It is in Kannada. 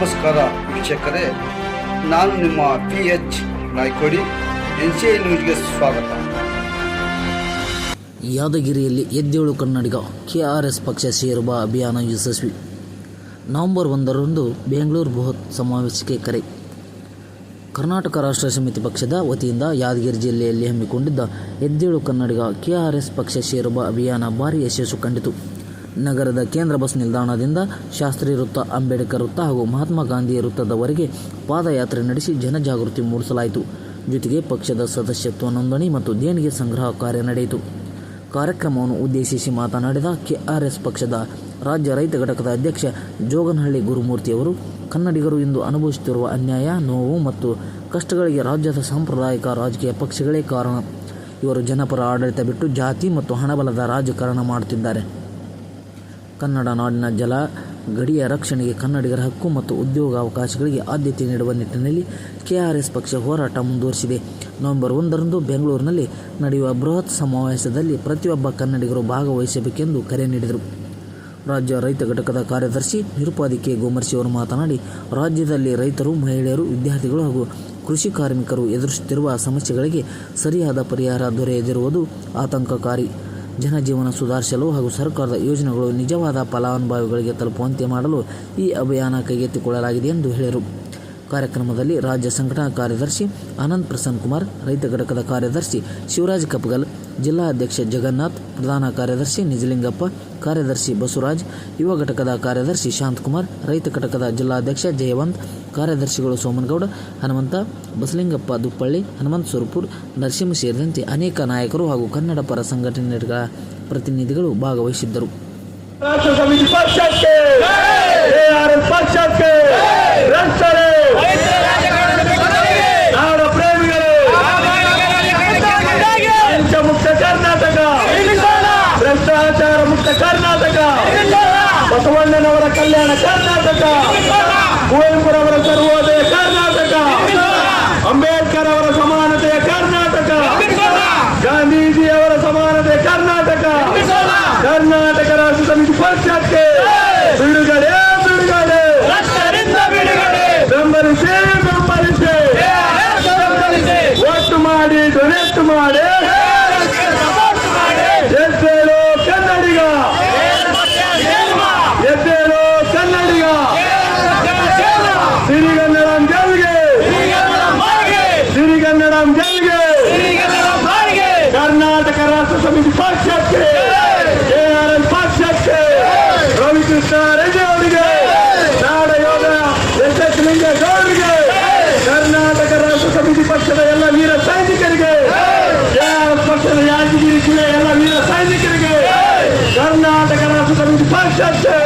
ವೀಕ್ಷಕರೇ, ನಾನು ನಿಮ್ಮ P H Naikodi N C I ನ್ಯೂಸ್ಗೆ ಸ್ವಾಗತ. ಯಾದಗಿರಿಯಲ್ಲಿ ಎದ್ದೇಳು ಕನ್ನಡಿಗ ಕೆ ಆರ್ ಎಸ್ ಪಕ್ಷ ಸೇರುವ ಅಭಿಯಾನ ಯಶಸ್ವಿ. ನವೆಂಬರ್ ಒಂದರಂದು ಬೆಂಗಳೂರು ಬೃಹತ್ ಸಮಾವೇಶಕ್ಕೆ ಕರೆ. ಕರ್ನಾಟಕ ರಾಷ್ಟ್ರ ಸಮಿತಿ ಪಕ್ಷದ ವತಿಯಿಂದ ಯಾದಗಿರಿ ಜಿಲ್ಲೆಯಲ್ಲಿ ಹಮ್ಮಿಕೊಂಡಿದ್ದ ಎದ್ದೇಳು ಕನ್ನಡಿಗ ಕೆಆರ್ಎಸ್ ಪಕ್ಷ ಸೇರುವ ಅಭಿಯಾನ ಭಾರಿ ಯಶಸ್ಸು ಕಂಡಿತು. ನಗರದ ಕೇಂದ್ರ ಬಸ್ ನಿಲ್ದಾಣದಿಂದ ಶಾಸ್ತ್ರಿ ವೃತ್ತ ಅಂಬೇಡ್ಕರ್ ವೃತ್ತ ಹಾಗೂ ಮಹಾತ್ಮ ಗಾಂಧಿ ವೃತ್ತದವರೆಗೆ ಪಾದಯಾತ್ರೆ ನಡೆಸಿ ಜನಜಾಗೃತಿ ಮೂಡಿಸಲಾಯಿತು. ಜೊತೆಗೆ ಪಕ್ಷದ ಸದಸ್ಯತ್ವ ನೋಂದಣಿ ಮತ್ತು ದೇಣಿಗೆ ಸಂಗ್ರಹ ಕಾರ್ಯ ನಡೆಯಿತು. ಕಾರ್ಯಕ್ರಮವನ್ನು ಉದ್ದೇಶಿಸಿ ಮಾತನಾಡಿದ ಕೆಆರ್ಎಸ್ ಪಕ್ಷದ ರಾಜ್ಯ ರೈತ ಘಟಕದ ಅಧ್ಯಕ್ಷ ಜೋಗನಹಳ್ಳಿ ಗುರುಮೂರ್ತಿಯವರು ಕನ್ನಡಿಗರು ಇಂದು ಅನುಭವಿಸುತ್ತಿರುವ ಅನ್ಯಾಯ, ನೋವು ಮತ್ತು ಕಷ್ಟಗಳಿಗೆ ರಾಜ್ಯದ ಸಾಂಪ್ರದಾಯಿಕ ರಾಜಕೀಯ ಪಕ್ಷಗಳೇ ಕಾರಣ. ಇವರು ಜನಪರ ಆಡಳಿತ ಬಿಟ್ಟು ಜಾತಿ ಮತ್ತು ಹಣಬಲದ ರಾಜಕಾರಣ ಮಾಡುತ್ತಿದ್ದಾರೆ. ಕನ್ನಡ ನಾಡಿನ ಜಲ ಗಡಿಯ ರಕ್ಷಣೆಗೆ ಕನ್ನಡಿಗರ ಹಕ್ಕು ಮತ್ತು ಉದ್ಯೋಗ ಅವಕಾಶಗಳಿಗೆ ಆದ್ಯತೆ ನೀಡುವ ನಿಟ್ಟಿನಲ್ಲಿ ಕೆಆರ್ಎಸ್ ಪಕ್ಷ ಹೋರಾಟ ಮುಂದುವರಿಸಿದೆ. ನವೆಂಬರ್ ಒಂದರಂದು ಬೆಂಗಳೂರಿನಲ್ಲಿ ನಡೆಯುವ ಬೃಹತ್ ಸಮಾವೇಶದಲ್ಲಿ ಪ್ರತಿಯೊಬ್ಬ ಕನ್ನಡಿಗರು ಭಾಗವಹಿಸಬೇಕೆಂದು ಕರೆ ನೀಡಿದರು. ರಾಜ್ಯ ರೈತ ಘಟಕದ ಕಾರ್ಯದರ್ಶಿ ನಿರುಪಾದಿ ಕೆ. ಗೋಮರ್ಶಿ ಅವರು ಮಾತನಾಡಿ, ರಾಜ್ಯದಲ್ಲಿ ರೈತರು, ಮಹಿಳೆಯರು, ವಿದ್ಯಾರ್ಥಿಗಳು ಹಾಗೂ ಕೃಷಿ ಕಾರ್ಮಿಕರು ಎದುರಿಸುತ್ತಿರುವ ಸಮಸ್ಯೆಗಳಿಗೆ ಸರಿಯಾದ ಪರಿಹಾರ ದೊರೆಯದಿರುವುದು ಆತಂಕಕಾರಿ. ಜನಜೀವನ ಸುಧಾರಿಸಲು ಹಾಗೂ ಸರ್ಕಾರದ ಯೋಜನೆಗಳು ನಿಜವಾದ ಫಲಾನುಭವಿಗಳಿಗೆ ತಲುಪುವಂತೆ ಮಾಡಲು ಈ ಅಭಿಯಾನ ಕೈಗೆತ್ತಿಕೊಳ್ಳಲಾಗಿದೆ ಎಂದು ಹೇಳಿದರು. ಕಾರ್ಯಕ್ರಮದಲ್ಲಿ ರಾಜ್ಯ ಸಂಘಟನಾ ಕಾರ್ಯದರ್ಶಿ ಆನಂದ್ ಪ್ರಸನ್ನ ಕುಮಾರ್, ರೈತ ಘಟಕದ ಕಾರ್ಯದರ್ಶಿ ಶಿವರಾಜ್ ಕಪ್ಗಲ್ ಜಿಲ್ಲಾ ಅಧ್ಯಕ್ಷ ಜಗನ್ನಾಥ್, ಪ್ರಧಾನ ಕಾರ್ಯದರ್ಶಿ ನಿಜಲಿಂಗಪ್ಪ, ಕಾರ್ಯದರ್ಶಿ ಬಸವರಾಜ್, ಯುವ ಘಟಕದ ಕಾರ್ಯದರ್ಶಿ ಶಾಂತಕುಮಾರ್ ರೈತ ಘಟಕದ ಜಿಲ್ಲಾಧ್ಯಕ್ಷ ಜಯವಂತ್, ಕಾರ್ಯದರ್ಶಿಗಳು ಸೋಮನಗೌಡ, ಹನುಮಂತ, ಬಸಲಿಂಗಪ್ಪ ದುಪ್ಪಳ್ಳಿ, ಹನುಮಂತ ಸುರಪುರ್, ನರಸಿಂಹ ಸೇರಿದಂತೆ ಅನೇಕ ನಾಯಕರು ಹಾಗೂ ಕನ್ನಡ ಪರ ಸಂಘಟನೆಗಳ ಪ್ರತಿನಿಧಿಗಳು ಭಾಗವಹಿಸಿದ್ದರು ರಾಷ್ಟ್ರ ಸಮಿತಿ ಪಕ್ಷಕ್ಕೆ ಎಆರ್ಎಸ್ ಪಕ್ಷಕ್ಕೆ ರಕ್ಷಣೆ ನಾಡ ಪ್ರೇಮಿಗಳು ಲಂಚ ಮುಕ್ತ ಕರ್ನಾಟಕ ಭ್ರಷ್ಟಾಚಾರ ಮುಕ್ತ ಕರ್ನಾಟಕ ಬಸವಣ್ಣನವರ ಕಲ್ಯಾಣ ಕರ್ನಾಟಕ. ಕುವೆಂಪುರವರ ಸರ್ವೋದಯ ಕರ್ನಾಟಕ. ಅಂಬೇಡ್ಕರ್ ಅವರ ಸಮಾನತೆಯ ಕರ್ನಾಟಕ. ಗಾಂಧೀಜಿ ಅವರ ಸಮಾನತೆ ಕರ್ನಾಟಕ. ಕರ್ನಾಟಕ ರಾಜ್ಯ ಸಮಿತಿ ಪಕ್ಷಕ್ಕೆ ಬಿಡುಗಡೆ ಬಿಡುಗಡೆ. ಬೆಂಬಲಿಸಿ ಬೆಂಬಲಿಸಿ. ಒಟ್ಟು ಮಾಡಿ ಡೊನೇಟ್ ಮಾಡಿ ಎದ್ದೇಳು ಕನ್ನಡಿಗ ಎದ್ದೇಳು ಕನ್ನಡಿಗ ಸಿರಿಗನ್ನಡಂ ಗೆಲ್ಗೆ ಸಿರಿಗನ್ನಡಂ ಗೆಲ್ಗೆ ರಾಷ್ಟ್ರ ಸಮಿತಿ ಪಕ್ಷಕ್ಕೆ ಕೆಆರ್ಎಸ್ ಪಕ್ಷಕ್ಕೆ ರವಿಕೃಷ್ಣ ರೆಡ್ಡಿ ಅವರಿಗೆ ನಾಡ ಯೋಧ ಎಸ್ ಎಸ್ ಲಿಂಗೇಗೌಡರಿಗೆ ಕರ್ನಾಟಕ ರಾಷ್ಟ್ರ ಸಮಿತಿ ಪಕ್ಷದ ಎಲ್ಲ ವೀರ ಸೈನಿಕರಿಗೆ ಕೆಆರ್ಎಸ್ ಪಕ್ಷದ ಯಾದಗಿರಿ ಜಿಲ್ಲೆಯ ಎಲ್ಲ ವೀರ ಸೈನಿಕರಿಗೆ ಕರ್ನಾಟಕ ರಾಷ್ಟ್ರ ಸಮಿತಿ ಪಕ್ಷಕ್ಕೆ